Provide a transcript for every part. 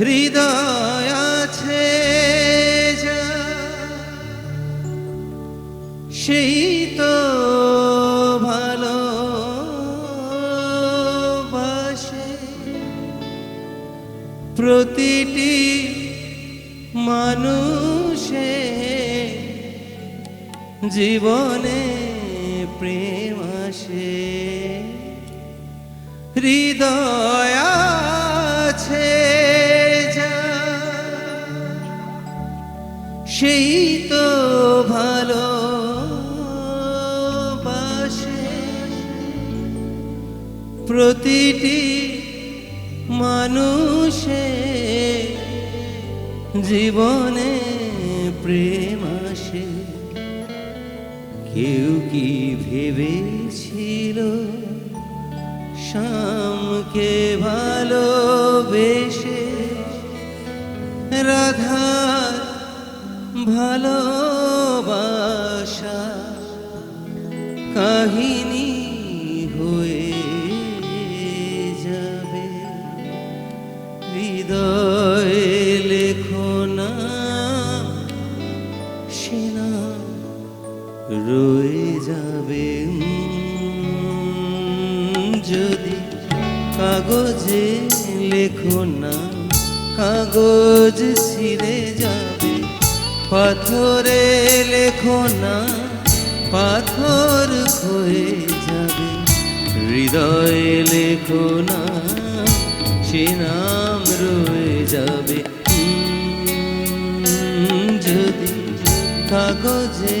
হৃদয় আছে সেই তো ভালো বাসে প্রতিটি মানুষে জীবনে প্রেম আসে। হৃদয় সেই তো ভালো প্রতিটি মানুষে জীবনে প্রেম আসে। কেউ কি ভেবেছিল শামকে ভালোবেসে? রাধার ভালোবাসা কাহিনী হয়ে যাবে। হৃদয়ে লেখো না, সেনা রয়ে যাবে। যদি কাগজে লেখো না, কাগজ ছিঁড়ে যাবে পাথরে লেখো না, পাথর হয়ে যাবে। হৃদয়ে লেখো না, সে নাম রয়ে যাবে। যদি কাগজে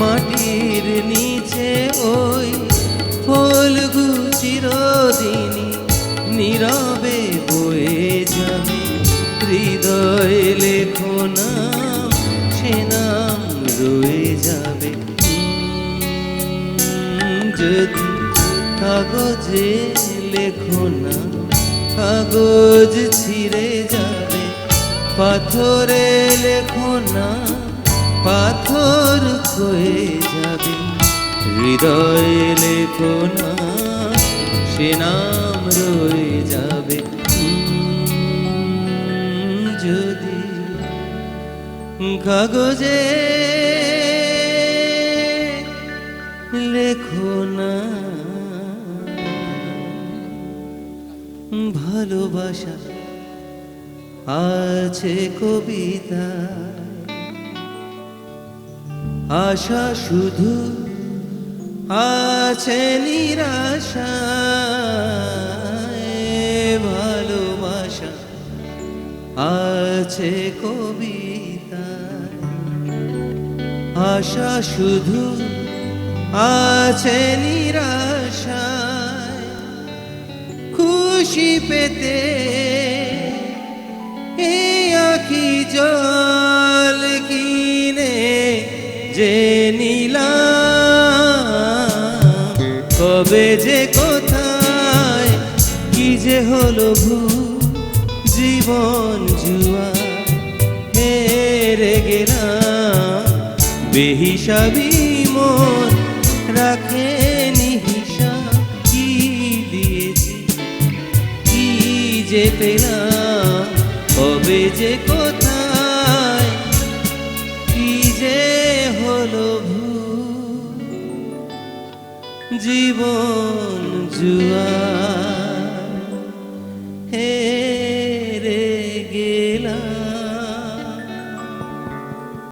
মাটির নিচে ওই ফলগু চিরদিনই নীরবে বয়ে যাবে। হৃদয়ে লেখো নাম, সে নাম রয়ে যাবে। যদি কাগজে লেখো না কাগজ ছিঁড়ে যাবে। পাথরে লেখো না পাথর হয়ে যাবে। হৃদয়ে লেখো না, সে নাম রয়ে যাবে। যদি কাগজে লেখো না, ভালোবাসা আছে কবিতা। আশা শুধু আছে নিরাশা, ভালোবাসা আছে কবিতা। আশা শুধু আছে নিরাশা, খুশি পেতে এ আখি জল। কি যে হলো ভূ জীবন জুয়া হেরে গেলাম বেহিসাবি মন রাখেনি হিসাব, কি দিয়েছি, কি যে পেলাম, কবে যে কোথায়, কি যে হলো ভুল জীবন জুয়া।